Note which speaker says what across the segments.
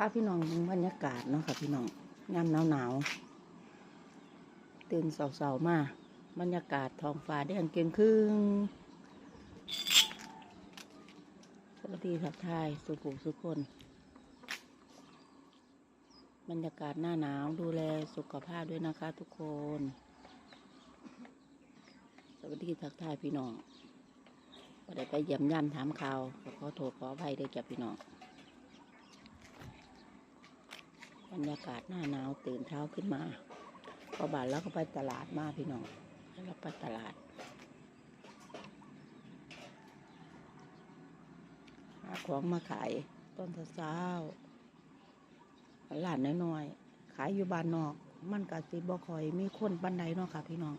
Speaker 1: พาพี่น้องดูบรรยากาศเนาะค่ะพี่น้องยามหนาวหนาวตื่นเสาๆมา บรรยากาศท้องฟ้าแดงเกรียงครึ่งสวัสดีทักทาย สุภูสุคน บรรยากาศหน้าหนาวดูแลสุขภาพด้วยนะคะทุกคน สวัสดีทักทายพี่น้องก็ได้ไปเยี่ยมย่ำถามข่าวก็ขอโทษขออภัยด้วยกับพี่น้อง บรรยากาศหน้าหนาวตื่นเช้าขึ้นมาพอบานแล้วก็ไปตลาดมาพี่น้องแล้วไปตลาดหาของมาขายต้นเช้าๆร้านน้อยๆขายอยู่บ้านนอก มันกะสิบ่คอยมีคนปันใดเนาะค่ะ พี่น้อง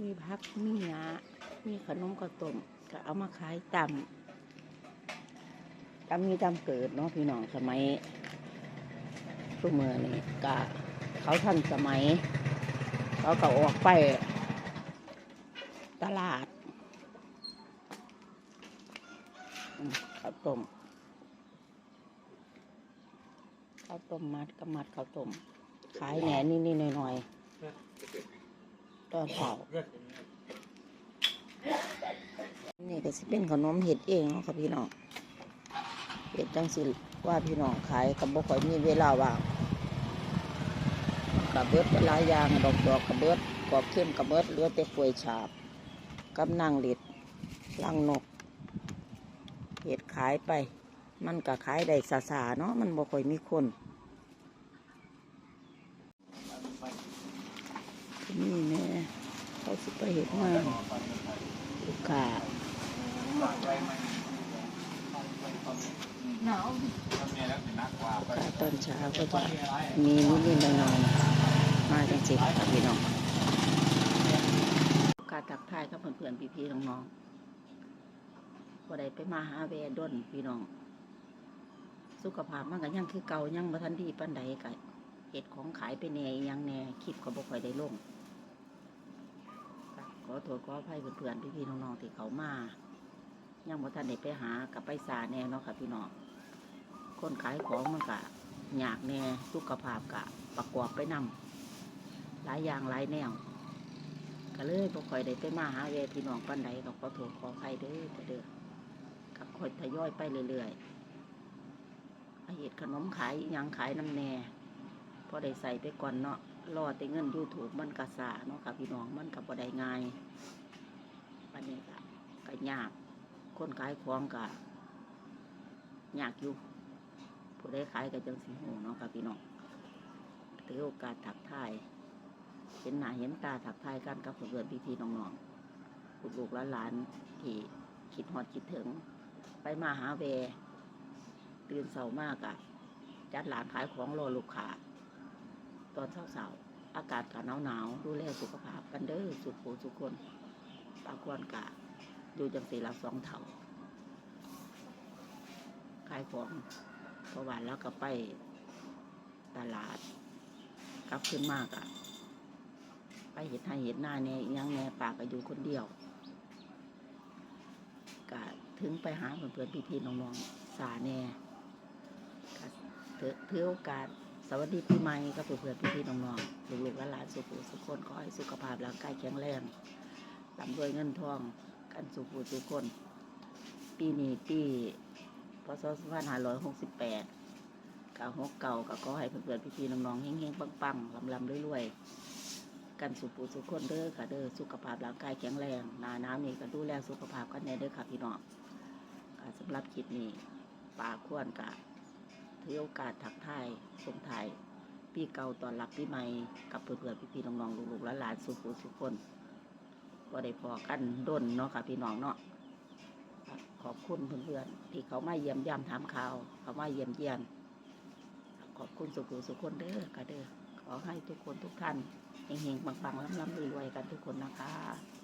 Speaker 1: มีพักมีหยามีขนมข้าวต้มก็เอามาขายต่ำ ตำมีตำเกิดเนาะพี่น้องสมัยทุกเมื่อนี่กะเขาทันสมัย เขาก็ออกไป ตลาดข้าวต้มข้าวต้มมัดกับมัดข้าวต้มขายแหนนิดๆหน่อยๆตอนเช้านี่ก็สิเป็นขนมเห็ดเองเนาะค่ะพี่น้อง เห็ดจังสิว่าพี่น้องขายกับบ่ค่อยมีเวลาว่างกับเบิดหลายอย่างดอกดอกกับเบิดกรอบเข้มกับเบิดเลือแต่กล้วยฉาบกับนางเล็ดลังนกเห็ดขายไป มันก็ขายได้สาสาเนาะมันบ่ค่อยมีคนนี่แน่เขาสิไปเห็ดมาลูกค้า
Speaker 2: หนาว
Speaker 1: ตอนเช้าก็จะมีนิดๆหน่อยๆมาจังสิค่ะพี่น้องการตักทายกับเพื่อนๆพี่ๆน้องๆบ่ได้ไปมาหาแวด้นพี่น้อง สุขภาพมันก็ยังคือเก่ายังบ่ทันดีปานใดก็เฮ็ดของขายไปแหน่ยังแหน่คลิปก็บ่ค่อยได้ลงขอโทษขออภัยเพื่อนๆพี่ๆน้องๆที่เขามา ยังบ่ทันได้ไปหากับไปสาแน่เนาะค่ะพี่น้องคนขายของมันกะยากแน่สุขภาพกะ ประกอบไปนำหลายอย่างหลายแนวก็เลยบ่ค่อยได้ไปมาหาเวพี่น้องปันใดก็ขอโทษขออภัยเด้อแต่เด้อกับค่อยทยอยไปเรื่อยๆอาเหตุขนมขายยังขายน้ำแน่พอได้ใส่ไปก่อนเนาะรอแต่เงินยูทูบมันกระสาเนาะค่ะพี่น้องมันกับบ่ได้ง่ายปันนี้กะก็ยาก คนขายของกะยากอยู่ผู้ได้ขายก็จังสีหูเนาะค่ะพี่น้องถือโอกาสถักทาย เห็นหน้าเห็นตาถักทายกันกับเพื่อนๆพี่น้องๆลูกๆหลานที่คิดฮอดคิดถึง ไปมาหาเวตื่นเสามากอะจัดหลานขายของรอลูกค้าตอนเช้าๆอากาศกะหนาวๆดูแลสุขภาพกันเด้อสุขผู้สุขคนปากวนกะ อยู่จังสีละสองเท่าขายของพอวันแล้วก็ไปตลาด กลับขึ้นมากอะไปเห็ดให้เห็ดหน้าเนี่ยยังแน่ปากก็อยู่คนเดียวก็ถึงไปหาเพื่อนๆพี่ๆน้องๆสาแน่ก็ถือถือโอกาสสวัสดีปีใหม่กับเพื่อนๆพี่ๆน้องๆลูกๆหลานๆสุขุสุขคนขอให้สุขภาพร่างกายแข็งแรงร่ำรวยเงินทอง กันสุขุสุขคน ปีนี้ปีพศ2568กับหกเก่าก็ขอให้เพื่อนๆพี่ๆน้องๆเฮงๆปังๆลำๆรวยๆกันสุขสุขคนเด้อค่ะเด้อสุขภาพร่างกายแข็งแรงหนานาวนี่ก็ดูแลสุขภาพกันแน่เด้อค่ะพี่น้องสำหรับคลิปนี้ป่าควรกะถือโอกาสถักทายส่งถ่ายปีเก่าตอนรับปีใหม่กับเพื่อนๆพี่ๆน้องๆลูกๆหลานสุขสุขคน ก็ได้พอกันด้นเนาะค่ะพี่น้องเนาะขอบคุณเพื่อนๆที่เขามาเยี่ยมยามถามข่าว เขามาเยี่ยมเยียน ขอบคุณสุขุสุขคนเด้อค่ะเด้อขอให้ทุกคนทุกท่านเฮงๆปังๆล้ำๆรวยๆกันทุกคนนะคะ